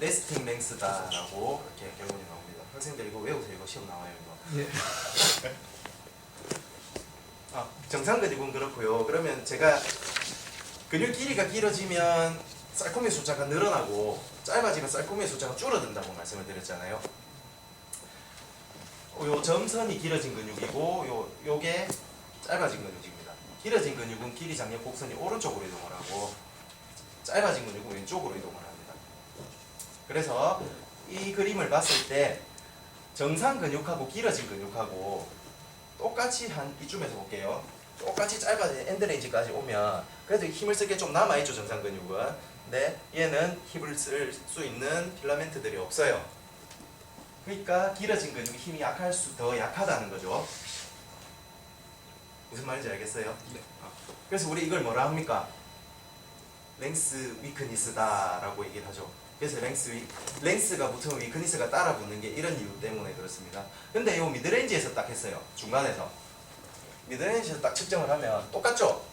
레스팅 랭스다라고 이렇게 결론이 나옵니다. 학생들 이거 외우세요. 이거 시험 나와요. 이거. 예. 아, 정상 근육은 그렇고요. 그러면 제가 근육 길이가 길어지면 쌀코미 숫자가 늘어나고 짧아지면 쌀코미 숫자가 줄어든다고 말씀을 드렸잖아요. 어, 요 점선이 길어진 근육이고 요 요게 짧아진 근육입니다. 길어진 근육은 길이 장력 곡선이 오른쪽으로 이동을 하고 짧아진 근육은 왼쪽으로 이동을. 그래서 이 그림을 봤을 때 정상 근육하고 길어진 근육하고 똑같이 한 이쯤에서 볼게요. 똑같이 짧아진 엔드레인지까지 오면 그래도 힘을 쓸 게 좀 남아있죠 정상 근육은. 근데 얘는 힘을 쓸 수 있는 필라멘트들이 없어요. 그러니까 길어진 근육이 힘이 약할 수 더 약하다는 거죠. 무슨 말인지 알겠어요? 네. 어. 그래서 우리 이걸 뭐라 합니까? 랭스 위크니스다 라고 얘기를 하죠. 그래서 랭스 위 랭스가 붙으면 위크니스가 따라 붙는 게 이런 이유 때문에 그렇습니다. 근데 이 미드레인지에서 딱 했어요. 중간에서 미드레인지에서 딱 측정을 하면 똑같죠?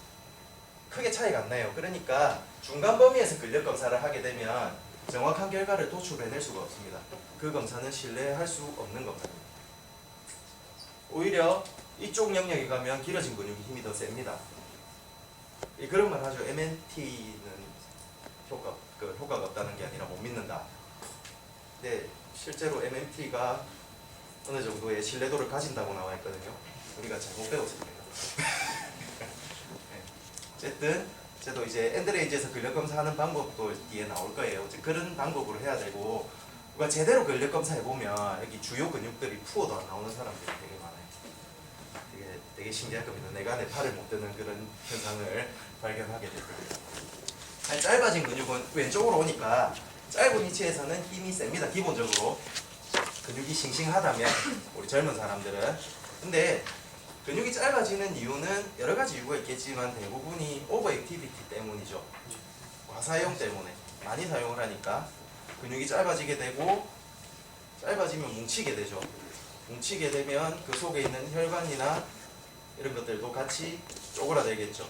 크게 차이가 안 나요. 그러니까 중간 범위에서 근력 검사를 하게 되면 정확한 결과를 도출해낼 수가 없습니다. 그 검사는 신뢰할 수 없는 검사입니다. 오히려 이쪽 영역에 가면 길어진 근육이 힘이 더 셉니다. 이 그런 말 하죠. MNT는 효과 그 효과가 없다는 게 믿는다. 근데 실제로 MMT가 어느 정도의 신뢰도를 가진다고 나와 있거든요. 우리가 잘못 배웠습니다. 네. 어쨌든 저도 이제 엔드레인지에서 근력 검사하는 방법도 뒤에 나올 거예요. 이제 그런 방법으로 해야 되고 우리가 제대로 근력 검사 해 보면 여기 주요 근육들이 푸어도 안 나오는 사람들이 되게 많아요. 되게 되게 신기할 겁니다. 내가 내 팔을 못 드는 그런 현상을 발견하게. 아니, 짧아진 근육은 왼쪽으로 오니까 짧은 위치에서는 힘이 셉니다. 기본적으로 근육이 싱싱하다면 우리 젊은 사람들은 근데 근육이 짧아지는 이유는 여러 가지 이유가 있겠지만 대부분이 오버 액티비티 때문이죠. 과사용 때문에 많이 사용을 하니까 근육이 짧아지게 되고 짧아지면 뭉치게 되죠. 뭉치게 되면 그 속에 있는 혈관이나 이런 것들도 같이 쪼그라들겠죠.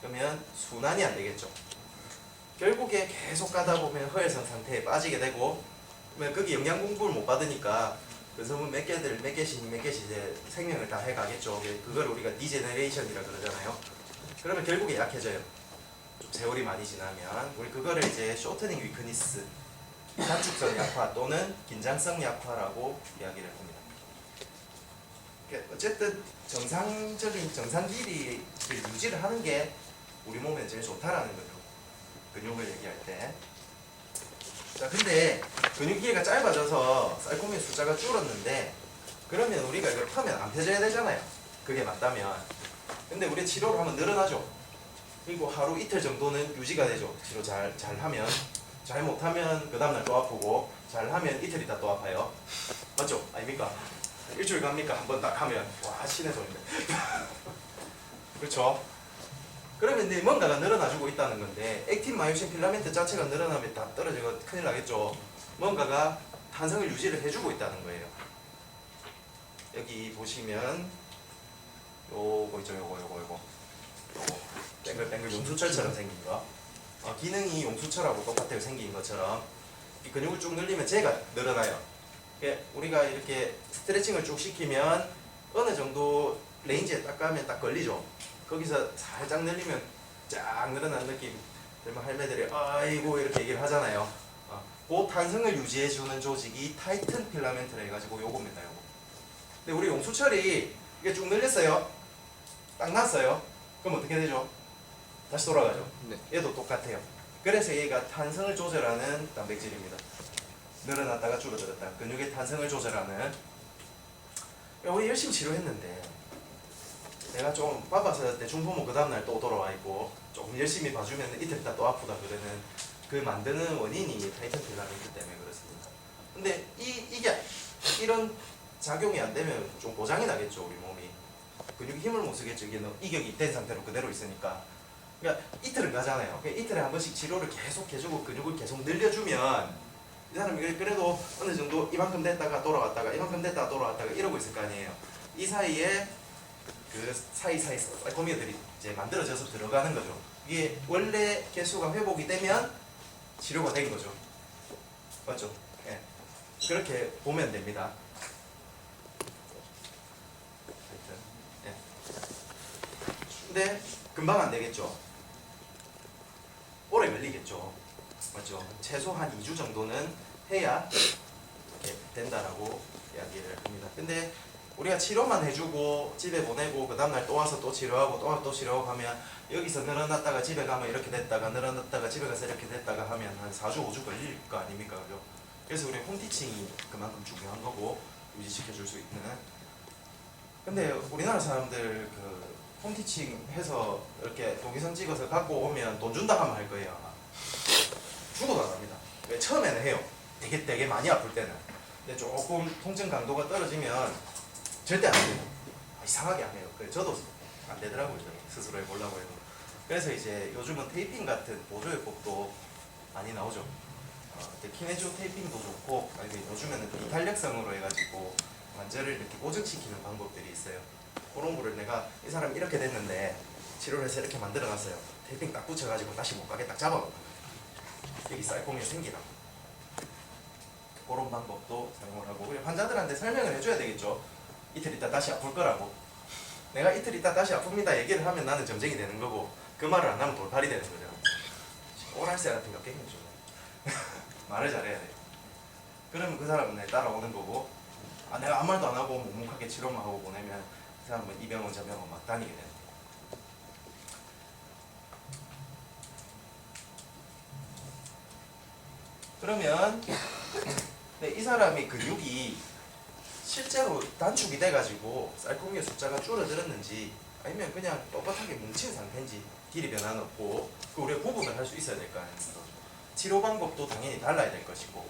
그러면 순환이 안 되겠죠. 결국에 계속 가다 보면 허혈성 상태에 빠지게 되고 그러면 거기 영양 공부를 못 받으니까 그 섬은 몇 개들 몇 개씩 몇 개씩 이제 생명을 다 해가겠죠. 그걸 우리가 디제너레이션이라 그러잖아요. 그러면 결국에 약해져요. 좀 세월이 많이 지나면 우리 그거를 이제 쇼트닝 위크니스 단축성 약화 또는 긴장성 약화라고 이야기를 합니다. 그러니까 어쨌든 정상적인 정상 길이를 유지를 하는 게 우리 몸에 제일 좋다라는 거죠. 근육을 얘기할 때. 자, 근데 근육 길이가 짧아져서 쌀코미 숫자가 줄었는데 그러면 우리가 이걸 펴면 안 펴져야 되잖아요. 그게 맞다면. 근데 우리 치료를 하면 늘어나죠. 그리고 하루 이틀 정도는 유지가 되죠. 치료 잘, 잘 하면. 잘 못하면 그 다음날 또 아프고 잘 하면 이틀 있다 또 아파요. 맞죠? 아닙니까? 일주일 갑니까? 한 번 딱 하면 와 신의 소리네. 그렇죠? 그러면 이제 뭔가가 늘어나주고 있다는 건데 액틴 마요신 필라멘트 자체가 늘어나면 다 떨어지고 큰일 나겠죠. 뭔가가 탄성을 유지를 해주고 있다는 거예요. 여기 보시면 요거 있죠, 요거, 요거, 요거, 요거 뱅글뱅글 용수철처럼 생긴 거. 어, 기능이 용수철하고 똑같아요, 생긴 것처럼. 이 근육을 쭉 늘리면 쟤가 늘어나요. 우리가 이렇게 스트레칭을 쭉 시키면 어느 정도 레인지에 딱 가면 딱 걸리죠. 거기서 살짝 늘리면 쫙 늘어난 느낌. 그러면 할매들이 아이고 이렇게 얘기를 하잖아요. 어, 그 탄성을 유지해주는 조직이 타이튼 필라멘트라 해가지고 요겁니다. 요거. 근데 우리 용수철이 이게 쭉 늘렸어요. 딱 났어요. 그럼 어떻게 되죠? 다시 돌아가죠. 네. 얘도 똑같아요. 그래서 얘가 탄성을 조절하는 단백질입니다. 늘어났다가 줄어들었다. 근육의 탄성을 조절하는. 우리 열심히 치료했는데 내가 좀 바빠서 때 중부모 그 다음날 또 돌아와 있고 조금 열심히 봐주면 이틀 있다 또 아프다 그러는 그 만드는 원인이 타이탄 필라멘트 때문에 그렇습니다. 근데 이 이게 이런 작용이 안 되면 좀 고장이 나겠죠 우리 몸이 근육이 힘을 못 쓰겠죠 이게 너- 이격이 된 상태로 그대로 있으니까 그러니까 이틀은 가잖아요. 그러니까 이틀에 한 번씩 치료를 계속 해주고 근육을 계속 늘려주면 이 사람이 그래도 어느 정도 이만큼 됐다가 돌아왔다가 이만큼 됐다가 돌아왔다가 이러고 있을 거 아니에요. 이 사이에 그 사이사이 쌀코미들이 이제 만들어져서 들어가는 거죠. 이게 원래 개수가 회복이 되면 치료가 된 거죠. 맞죠? 예. 그렇게 보면 됩니다. 하여튼, 예. 근데 금방 안 되겠죠. 오래 걸리겠죠. 맞죠? 최소 한 2주 정도는 해야 된다라고 이야기를 합니다. 근데 우리가 치료만 해주고 집에 보내고 그 다음날 또 와서 또 치료하고 또 와서 또 치료하고 하면 여기서 늘어났다가 집에 가면 이렇게 됐다가 늘어났다가 집에 가서 이렇게 됐다가 하면 한 4주 5주 걸릴 거 아닙니까 그죠? 그래서 우리 홈티칭이 그만큼 중요한 거고 유지시켜줄 수 있는. 근데 우리나라 사람들 그 홈티칭 해서 이렇게 동영상 찍어서 갖고 오면 돈 준다 하면 할 거예요 아마. 죽어도 안 합니다. 왜 처음에는 해요. 되게 되게 많이 아플 때는. 근데 조금 통증 강도가 떨어지면 절대 안 돼요. 아, 이상하게 안 해요. 그래 저도 안 되더라고요 저 스스로 해보려고 해도. 그래서 이제 요즘은 테이핑 같은 보조요법도 많이 나오죠. 어, 키네조 테이핑도 좋고 아니 요즘에는 비탄력성으로 해가지고 관절을 이렇게 고정시키는 방법들이 있어요. 그런 거를 내가 이 사람 이렇게 됐는데 치료를 해서 이렇게 만들어 놨어요. 테이핑 딱 붙여가지고 다시 못 가게 딱 거예요 여기 쌀콩이 생기라고 그런 방법도 사용을 하고 환자들한테 설명을 해줘야 되겠죠 이틀 있다 다시 아플 거라고. 내가 이틀 있다 다시 아픕니다 얘기를 하면 나는 점쟁이 되는 거고 그 말을 안 하면 돌팔이 되는 거죠. 오랄세 같은 거 깽이죠 말을 잘해야 돼요 그러면 그 사람은 내 따라오는 거고 아 내가 아무 말도 안 하고 묵묵하게 치료만 하고 보내면 그 사람은 이 병원 저 병원 막 다니게 되는 거고 그러면 네, 이 사람이 근육이 실제로 단축이 돼가지고 쌀콩의 숫자가 줄어들었는지 아니면 그냥 뻣뻣하게 뭉친 상태인지 길이 변화는 없고 그 우리가 구분을 할 수 있어야 될 거 아닙니까? 치료 방법도 당연히 달라야 될 것이고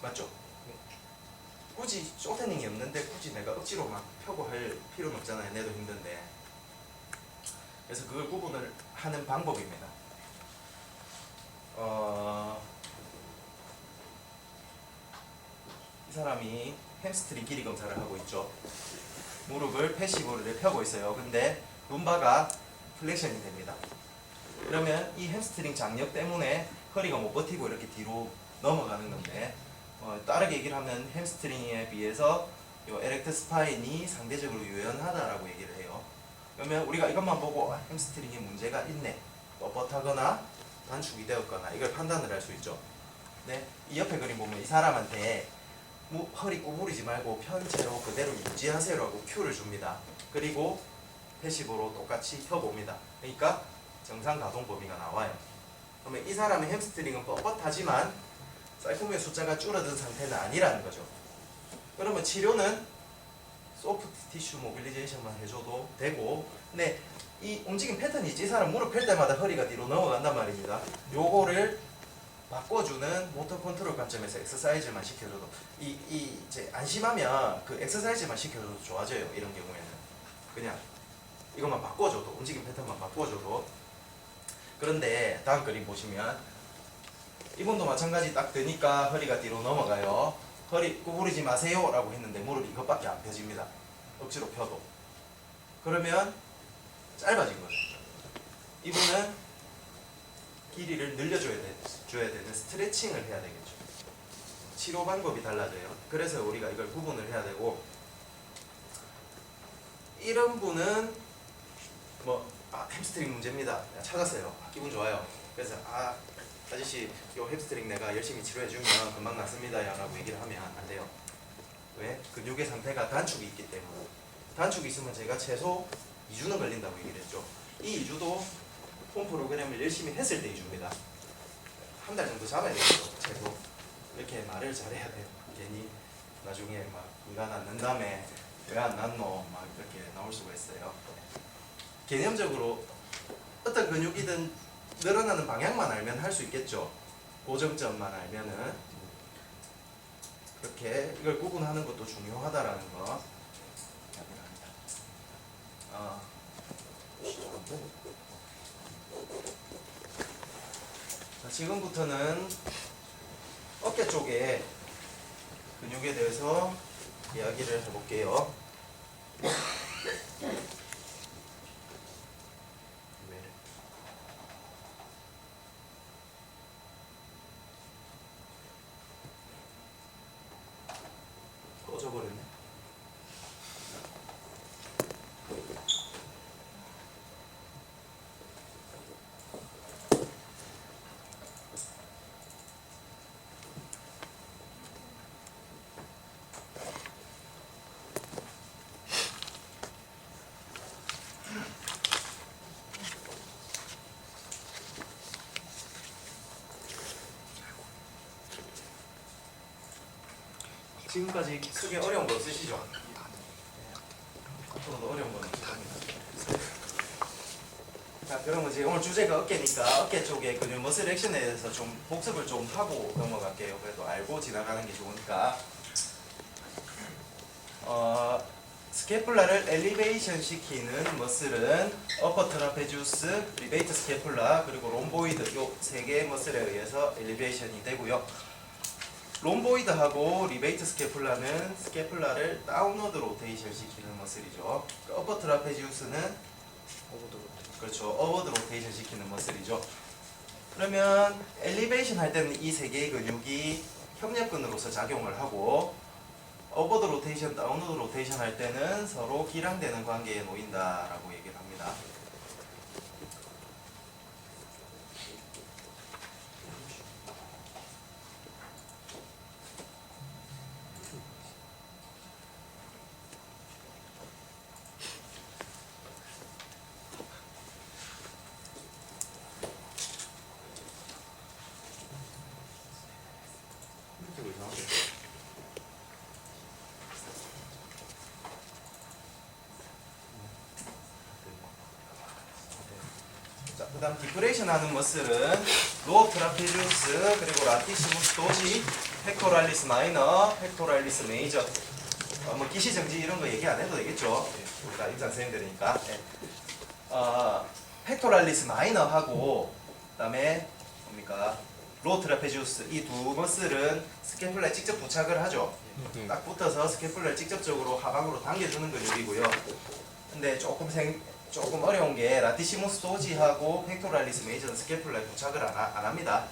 맞죠? 굳이 쇼테닝이 없는데 굳이 내가 억지로 막 펴고 할 필요는 없잖아요 내도 힘든데 그래서 그걸 구분을 하는 방법입니다 어... 이 사람이 햄스트링 길이 검사를 하고 있죠. 무릎을 패시브를 펴고 있어요. 근데 룸바가 플렉션이 됩니다. 그러면 이 햄스트링 장력 때문에 허리가 못 버티고 이렇게 뒤로 넘어가는 건데 어, 다르게 얘기를 하면 햄스트링에 비해서 이 에렉트 스파인이 상대적으로 유연하다라고 얘기를 해요. 그러면 우리가 이것만 보고 아, 햄스트링에 문제가 있네, 뻣뻣하거나 단축이 되었거나 이걸 판단을 할 수 있죠. 네, 이 옆에 그림 보면 이 사람한테 무, 허리 구부리지 말고 편 채로 그대로 유지하세요라고 큐를 줍니다. 그리고 패시브로 똑같이 펴봅니다. 그러니까 정상 가동 범위가 나와요. 그러면 이 사람의 햄스트링은 뻣뻣하지만 쌀품의 숫자가 줄어든 상태는 아니라는 거죠. 그러면 치료는 소프트 티슈 모빌리제이션만 해줘도 되고 근데 이 움직임 패턴이 있지 이 사람 무릎 펼 때마다 허리가 뒤로 넘어간단 말입니다. 요거를 바꿔주는 모터 컨트롤 관점에서 엑서사이즈만 시켜줘도 이, 이 이제 안심하면 그 엑서사이즈만 시켜줘도 좋아져요 이런 경우에는. 그냥 이것만 바꿔줘도 움직임 패턴만 바꿔줘도. 그런데 다음 그림 보시면 이분도 마찬가지 딱 드니까 허리가 뒤로 넘어가요. 허리 구부리지 마세요 라고 했는데 무릎이 이것밖에 안 펴집니다. 억지로 펴도. 그러면 짧아진 거죠 이분은 길이를 늘려줘야 돼, 줘야 되는 스트레칭을 해야 되겠죠. 치료 방법이 달라져요. 그래서 우리가 이걸 구분을 해야 되고 이런 분은 뭐 아, 햄스트링 문제입니다. 야, 찾았어요. 아, 기분 좋아요. 그래서 아 아저씨 요 햄스트링 내가 열심히 치료해주면 금방 낫습니다. 라고 얘기를 하면 안 돼요. 왜? 근육의 상태가 단축이 있기 때문에 단축이 있으면 제가 최소 2주는 걸린다고 얘기를 했죠. 이 2주도 홈 프로그램을 열심히 했을 때 2주입니다. 한 달 정도 잡아야 되겠죠. 최소 이렇게 말을 잘해야 돼요. 괜히 나중에 막 인간 안 는다음에 왜안 났노 막 이렇게 나올 수가 있어요. 개념적으로 어떤 근육이든 늘어나는 방향만 알면 할 수 있겠죠. 고정점만 알면은 그렇게 이걸 구분하는 것도 중요하다라는 거이야기를 합니다. 아, 자, 지금부터는 어깨 쪽에 근육에 대해서 이야기를 해볼게요. 꺼버렸네. 지금까지 크게 어려운 거 없으시죠? 앞으로도 어려운 건 없습니다. 자, 그러면 이제 오늘 주제가 어깨니까 어깨 쪽에 근육 머슬 액션에 대해서 좀 복습을 좀 하고 넘어갈게요. 그래도 알고 지나가는 게 좋으니까. 어, 스케플라를 엘리베이션 시키는 머슬은 어퍼 트라페주스, 리베이트 스케플라, 그리고 롬보이드 요 세 개의 머슬에 의해서 엘리베이션이 되고요. 롬보이드하고 리베이트 스케플라는 스케플라를 다운로드 로테이션 시키는 머슬이죠. 어퍼 트라페지우스는 그렇죠. 어워드 로테이션 시키는 머슬이죠. 그러면 엘리베이션 할 때는 이 세 개의 근육이 협력근으로서 작용을 하고 어워드 로테이션, 다운로드 로테이션 할 때는 서로 기량되는 관계에 놓인다라고 얘기를 합니다. 그 다음 디프레이션 하는 머슬은 로어 트라페지우스 그리고 라티시무스 도지, 펙토랄리스 마이너, 펙토랄리스 메이저. 어, 뭐 기시 정지 이런 거 얘기 안 해도 되겠죠. 우리가 임상 선생님들이니까. 예. 어, 펙토랄리스 마이너하고 그 다음에 뭡니까? 로어 트라페지우스 이 두 머슬은 스케플라에 직접 부착을 하죠. 딱 붙어서 스케플라를 직접적으로 하방으로 당겨주는 근육이고요. 근데 조금 생 조금 어려운 게 라티시무스 도지하고 펙토랄리스 메이저는 스케플라에 부착을 안, 하- 안 합니다.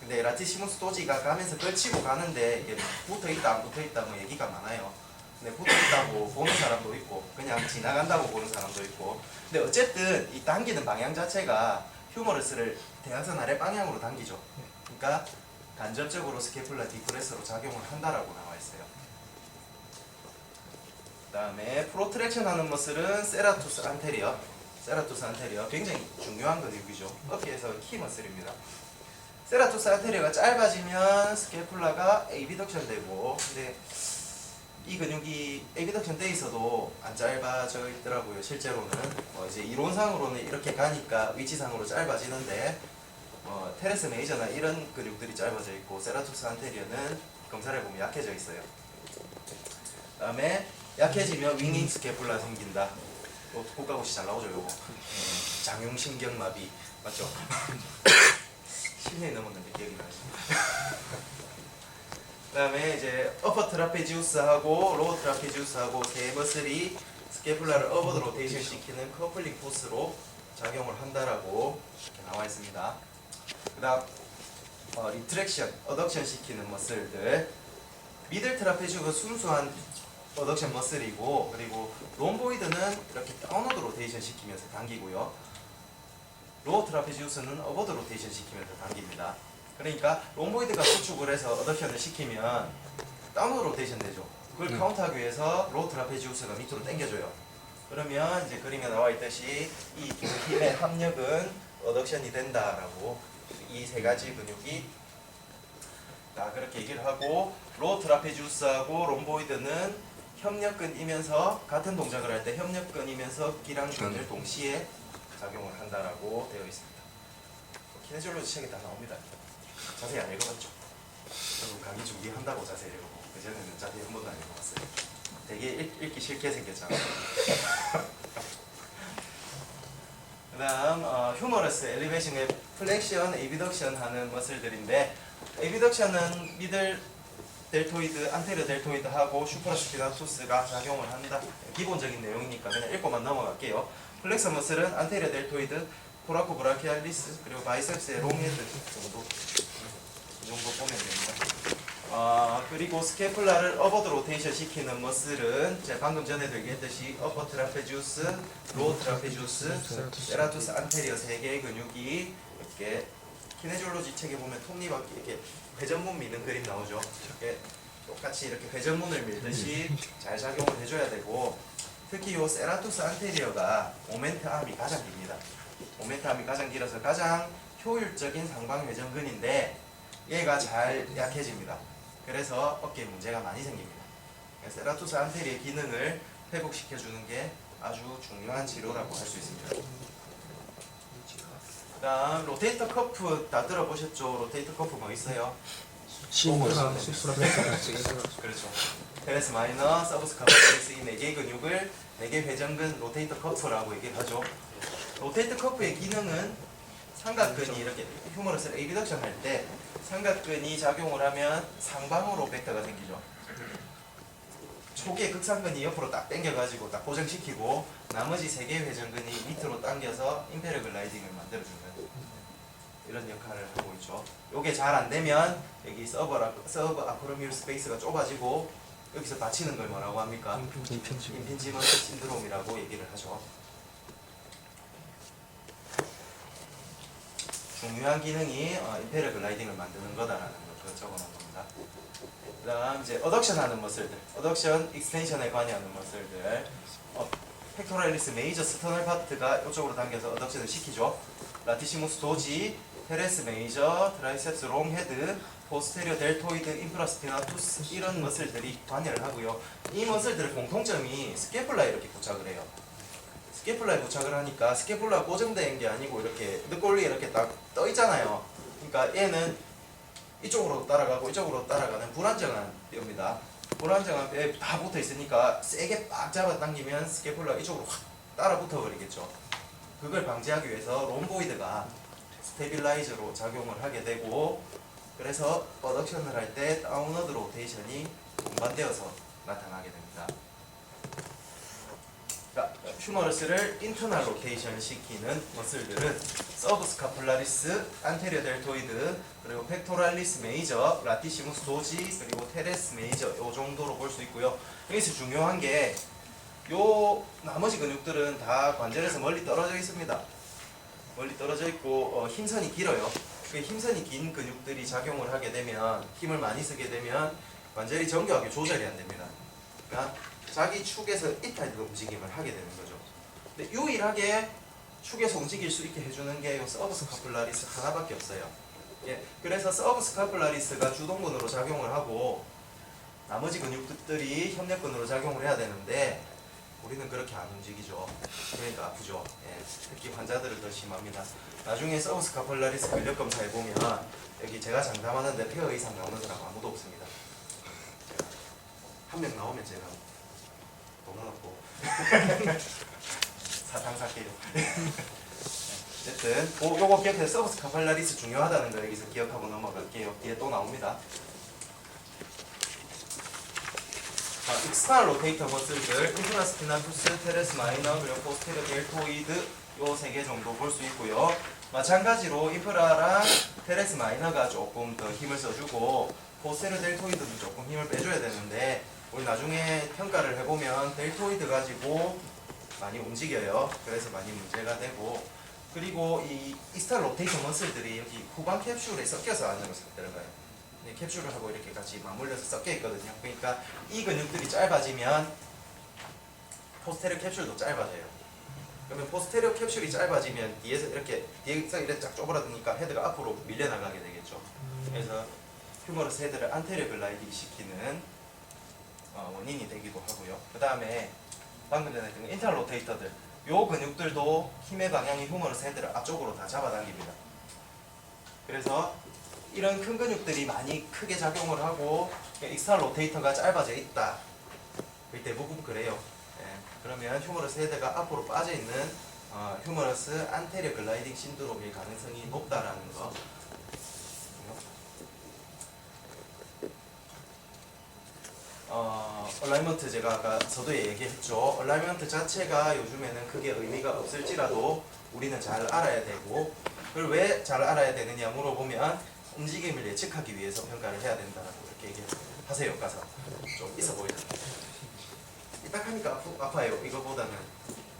근데 라티시무스 도지가 가면서 걸치고 가는데 이게 붙어 있다 안 붙어 있다 뭐 얘기가 많아요. 근데 붙어 있다고 보는 사람도 있고 그냥 지나간다고 보는 사람도 있고. 근데 어쨌든 이 당기는 방향 자체가 휴머러스를 대각선 아래 방향으로 당기죠. 그러니까 간접적으로 스케플라 디프레스로 작용을 한다라고 나와 있어요. 그다음에 프로트랙션 하는 머슬은 세라투스 안테리어. 세라투스 안테리어 굉장히 중요한 근육이죠. 어깨에서 키 머슬입니다. 세라투스 안테리어가 짧아지면 스케플라가 에비덕션 되고 근데 이 근육이 에비덕션 돼 있어도 안 짧아져 있더라고요. 실제로는 어, 이제 이론상으로는 이렇게 가니까 위치상으로 짧아지는데 어, 테레스 메이저나 이런 근육들이 짧아져 있고 세라투스 안테리어는 검사를 보면 약해져 있어요. 그다음에 약해지면 윙잉 스케플라 생긴다. 어, 국가고시 잘 나오죠, 요거. 어, 장용신경마비 맞죠? 10년이 넘었는데 기억이 나지. 그다음에 이제 어퍼 트라페지우스하고 로어 트라페지우스하고 세 머슬이 스케플라를 어버드 로테이션 시키는 커플링 포스로 작용을 한다라고 이렇게 나와 있습니다. 그다음 어, 리트랙션, 어덕션 시키는 머슬들 미들 트라페지우가 순수한 어덕션 머슬이고 그리고 롬보이드는 이렇게 다운워드 로테이션 시키면서 당기고요. 로어 트라페지우스는 어버드 로테이션 시키면서 당깁니다. 그러니까 롬보이드가 수축을 해서 어덕션을 시키면 다운워드 로테이션 되죠. 그걸 음. 카운트하기 위해서 로어 트라페지우스가 밑으로 당겨줘요. 그러면 이제 그림에 나와 있듯이 이 두 힘의 합력은 어덕션이 된다라고 이 세 가지 근육이 다 그렇게 얘기를 하고 로어 트라페지우스하고 롬보이드는 협력근이면서 같은 동작을 할 때 협력근이면서 기랑근을 동시에 작용을 한다라고 되어 있습니다. 키네졸로지 책에 다 나옵니다. 자세히 안 읽어봤죠? 저도 강의 준비한다고 자세히 읽어보고 그전에는 자세히 한 번도 안 읽어봤어요. 되게 읽, 읽기 싫게 생겼잖아. 그 다음 어, 휴머러스, 엘리베이션의 플렉션, 에비덕션 하는 머슬들인데 에비덕션은 미들 델토이드, 안테리어 델토이드하고 슈퍼스피나투스가 작용을 한다. 기본적인 내용이니까 그냥 읽고만 넘어갈게요. 플렉서 머슬은 안테리어 델토이드, 코라코 브라키알리스 그리고 바이셉스의 롱헤드 정도 이 정도 보면 됩니다. 어, 그리고 스케플라를 어버드 로테이션 시키는 머슬은 제가 방금 전에도 얘기했듯이 어퍼 트라페주스, 로어 트라페주스, 세라투스 안테리어 세 개의 근육이 이렇게 키네졸로지 책에 보면 톱니바퀴 이렇게 회전문 미는 그림 나오죠. 이렇게 똑같이 이렇게 회전문을 밀듯이 잘 작용을 해줘야 되고 특히 요 세라투스 안테리어가 모멘트 암이 가장 깁니다. 모멘트 암이 가장 길어서 가장 효율적인 상방 회전근인데 얘가 잘 약해집니다. 그래서 어깨에 문제가 많이 생깁니다. 세라투스 안테리의 기능을 회복시켜주는 게 아주 중요한 치료라고 할 수 있습니다. 그다음 로테이터 커프 다 들어보셨죠? 로테이터 커프 뭐 있어요? 시무라 수수라 그렇죠. 테레스 마이너, 서브스 카프레스 이 4개의 근육을 4개 회전근 로테이터 커프라고 얘기하죠. 로테이터 커프의 기능은 삼각근이 이렇게 휴머러스 에비덕션 할 때 삼각근이 작용을 하면 상방으로 벡터가 생기죠. 초기에 극상근이 옆으로 딱 당겨가지고 딱 고정시키고 나머지 세 개의 회전근이 밑으로 당겨서 임페르 글라이딩을 만들어주는 이런 역할을 하고 있죠. 요게 잘 안 되면 여기 서버 서버 아크로미울 스페이스가 좁아지고 여기서 다치는 걸 뭐라고 합니까? 임핀지먼트 신드롬이라고 얘기를 하죠. 중요한 기능이 어, 임페르 글라이딩을 만드는 거다라는 걸 적어놓은 겁니다. 그 다음 이제 어덕션 하는 머슬들, 어덕션 익스텐션에 관여하는 머슬들, 어, 팩토랄리스 메이저 스터널 파트가 이쪽으로 당겨서 어덕션을 시키죠. 라티시무스 도지, 테레스 메이저, 트라이셉스 롱 헤드, 포스테리어 델토이드, 인프라스피나투스 이런 머슬들이 관여를 하고요. 이 머슬들의 공통점이 스케플라에 이렇게 부착을 해요. 스케플라에 부착을 하니까 스케플라 고정된 게 아니고 이렇게 늑골리 이렇게 딱 떠 있잖아요. 그러니까 얘는 이쪽으로 따라가고 이쪽으로 따라가는 불안정한 뼈입니다. 불안정한 뼈에 다 붙어 있으니까 세게 빡 잡아 당기면 스케플라 이쪽으로 확 따라 붙어 버리겠죠. 그걸 방지하기 위해서 롬보이드가 스테빌라이저로 작용을 하게 되고 그래서 어덕션을 할 때 다운워드 로테이션이 동반되어서 나타나게 됩니다. 그러니까 휴머러스를 인터널 로테이션 시키는 머슬들은 서브 스카플라리스, 안테리어 델토이드, 그리고 펙토랄리스 메이저, 라티시무스 도지, 그리고 테레스 메이저 요 정도로 볼 수 있고요. 여기서 중요한 게 요 나머지 근육들은 다 관절에서 멀리 떨어져 있습니다. 멀리 떨어져 있고 어, 힘선이 길어요. 그 힘선이 긴 근육들이 작용을 하게 되면 힘을 많이 쓰게 되면 관절이 정교하게 조절이 안 됩니다. 그러니까 자기 축에서 이탈 움직임을 하게 되는 거죠. 근데 유일하게 축에서 움직일 수 있게 해주는 게이 서브스 카플라리스 하나밖에 없어요. 예, 그래서 서브스 카플라리스가 주동근으로 작용을 하고 나머지 근육들이 협력근으로 작용을 해야 되는데 우리는 그렇게 안 움직이죠. 그러니까 아프죠. 예, 특히 환자들은 더 심합니다. 나중에 서브스카플라리스 근력 검사해 보면 여기 제가 장담하는데 폐어 이상 나오는 사람 아무도 없습니다. 한 명 나오면 제가 없고 사탕 살게요. 어쨌든 오, 요거 기억해서 서브스 카팔라리스 중요하다는 거 여기서 기억하고 넘어갈게요. 뒤에 또 나옵니다. 자, 익스트널 로테이터 머슬들, 인프라스 피나투스, 테레스 마이너, 그리고 포스테리어 델토이드 요 세 개 정도 볼 수 있고요. 마찬가지로 인프라랑 테레스 마이너가 조금 더 힘을 써주고 포스테리어 델토이드도 조금 힘을 빼줘야 되는데 우리 나중에 평가를 해보면 델토이드 가지고 많이 움직여요. 그래서 많이 문제가 되고 그리고 이 이스탈 로테이션 머슬들이 여기 후방 캡슐에 섞여서 안으로 싹 들어가요. 네, 캡슐을 하고 이렇게 같이 맞물려서 섞여 있거든요. 그러니까 이 근육들이 짧아지면 포스테리어 캡슐도 짧아져요. 그러면 포스테리어 캡슐이 짧아지면 뒤에서 이렇게 뒤에서 이렇게 쫙 쪼그라드니까 헤드가 앞으로 밀려나가게 되겠죠. 그래서 휴머러스 헤드를 안테리어 글라이딩 시키는 어, 원인이 되기도 하고요. 그 다음에 방금 전에 했던 인터 로테이터들 요 근육들도 힘의 방향이 휴머러스 헤드를 앞쪽으로 다 잡아당깁니다. 그래서 이런 큰 근육들이 많이 크게 작용을 하고 익스탈 로테이터가 짧아져 있다. 대부분 그래요. 예, 그러면 휴머러스 헤드가 앞으로 빠져 있는 어, 휴머러스 안테리어 글라이딩 신드롬일 가능성이 높다라는 거. 어, 얼라이먼트 제가 아까 서두에 얘기했죠. 얼라이먼트 자체가 요즘에는 크게 의미가 없을지라도 우리는 잘 알아야 되고 그걸 왜 잘 알아야 되느냐 물어보면 움직임을 예측하기 위해서 평가를 해야 된다라고 이렇게 얘기하세요. 가서 좀 있어 보이죠. 딱 하니까 아프, 아파요. 이거보다는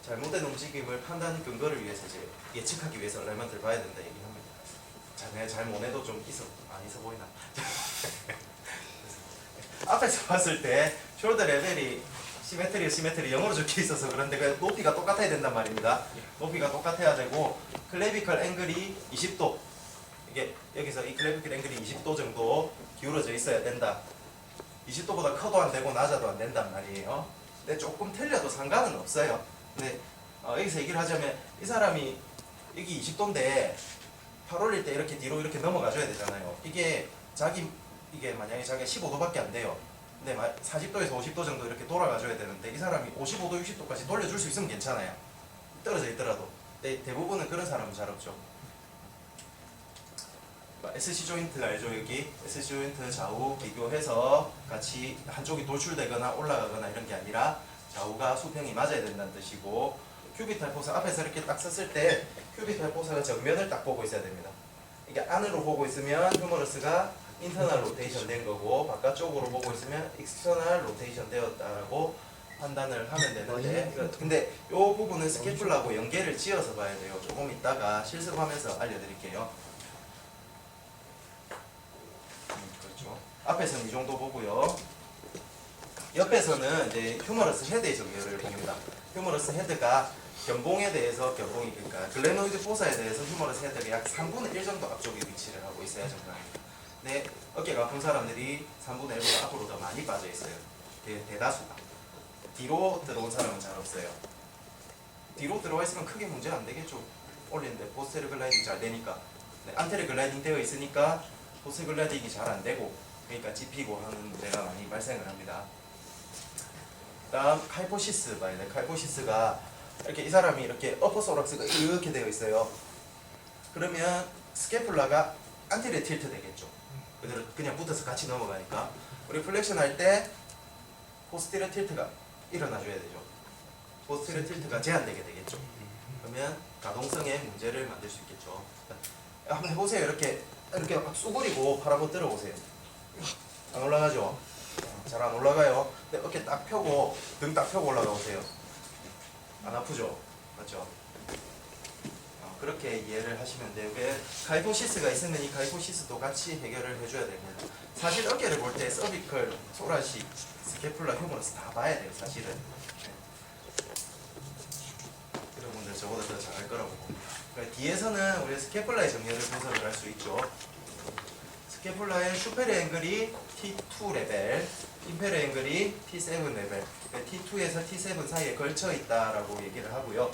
잘못된 움직임을 판단 근거를 위해서 이제 예측하기 위해서 얼마만들 봐야 된다 얘기합니다. 자, 내가 잘 못 해도 좀 있어 안 있어 보이나? 앞에서 봤을 때 숄더 레벨이 시메트리 시메트리 영어로 적혀 있어서 그런데 그 높이가 똑같아야 된단 말입니다. 높이가 똑같아야 되고 클래비컬 앵글이 20도 이게 여기서 이 클래비컬 앵글이 20도 정도 기울어져 있어야 된다. 20도보다 커도 안 되고 낮아도 안 된단 말이에요. 근데 조금 틀려도 상관은 없어요. 근데 어, 여기서 얘기를 하자면 이 사람이 여기 20도인데 팔 올릴 때 이렇게 뒤로 이렇게 넘어가줘야 되잖아요. 이게 자기 이게 만약에 자기가 15도밖에 안 돼요. 근데 40도에서 50도 정도 이렇게 돌아가줘야 되는데 이 사람이 55도, 60도까지 돌려줄 수 있으면 괜찮아요. 떨어져 있더라도. 근데 대부분은 그런 사람은 잘 없죠. SC 조인트 알죠 여기 SC 조인트 좌우 비교해서 같이 한쪽이 돌출되거나 올라가거나 이런 게 아니라 좌우가 수평이 맞아야 된다는 뜻이고 큐비탈 포사 앞에서 이렇게 딱 썼을 때 큐비탈 포사가 정면을 딱 보고 있어야 됩니다. 이게 안으로 보고 있으면 휴머러스가 인터널 로테이션 된 거고 바깥쪽으로 보고 있으면 익스터널 로테이션 되었다라고 판단을 하면 되는데 이거- 근데 이 부분은 스케줄하고 연계를 지어서 봐야 돼요. 조금 이따가 실습하면서 알려드릴게요. 음, 그렇죠. 앞에서는 이 정도 보고요. 옆에서는 이제 휴머러스 헤드의 정렬을 봅니다. 휴머러스 헤드가 견봉에 대해서 견봉이 그러니까 글레노이드 포사에 대해서 휴머러스 헤드가 약 3분의 1 정도 앞쪽에 위치를 하고 있어야 정상입니다. 근데 어깨가 아픈 사람들이 3분의 1보다 앞으로 더 많이 빠져 있어요. 대, 대다수가. 뒤로 들어온 사람은 잘 없어요. 뒤로 들어와 있으면 크게 문제 안 되겠죠. 올리는데 포스테르 글라이딩 잘 되니까. 네, 안테르 글라이딩 되어 있으니까 포스 글라이딩이 잘안 되고 그러니까 찝히고 하는 문제가 많이 발생을 합니다. 다음 칼포시스 돼. 칼포시스가 이렇게 이 사람이 이렇게 어퍼소락스가 이렇게 되어 있어요. 그러면 스케플라가 안테리어 틸트 되겠죠. 그대로 그냥 붙어서 같이 넘어가니까 우리 플렉션 할 때 포스티리어 틸트가 일어나줘야 되죠. 포스티리어 틸트가 제한되게 되겠죠. 그러면 가동성에 문제를 만들 수 있겠죠. 한번 해보세요. 이렇게 이렇게 막 쏘그리고 팔 한번 들어보세요. 안 올라가죠? 잘 안 올라가요. 근데 어깨 딱 펴고 등 딱 펴고 올라가 보세요. 안 아프죠? 맞죠? 어, 그렇게 이해를 하시면 돼요. 그 가이포시스가 있으면 이 가이포시스도 같이 해결을 해줘야 됩니다. 사실 어깨를 볼 때 서비컬, 소라식, 스케플라, 휴머러스 다 봐야 돼요. 사실은. 네. 여러분들 저보다 더 잘할 거라고. 그러니까 뒤에서는 우리 스케플라의 정렬을 분석을 할 수 있죠. 스케플라의 슈페르 앵글이 T2 레벨, 임페르 앵글이 T7 레벨, 그러니까 T2에서 T7 사이에 걸쳐 있다라고 얘기를 하고요.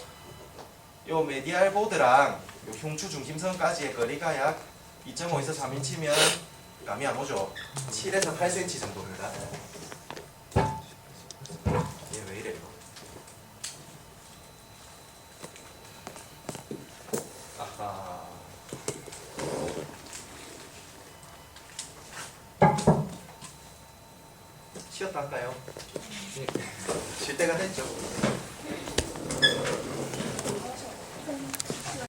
요 메디알 보드랑 요 흉추 중심선까지의 거리가 약 2.5에서 3인치면 감이 안 오죠. 7에서 8cm 정도입니다.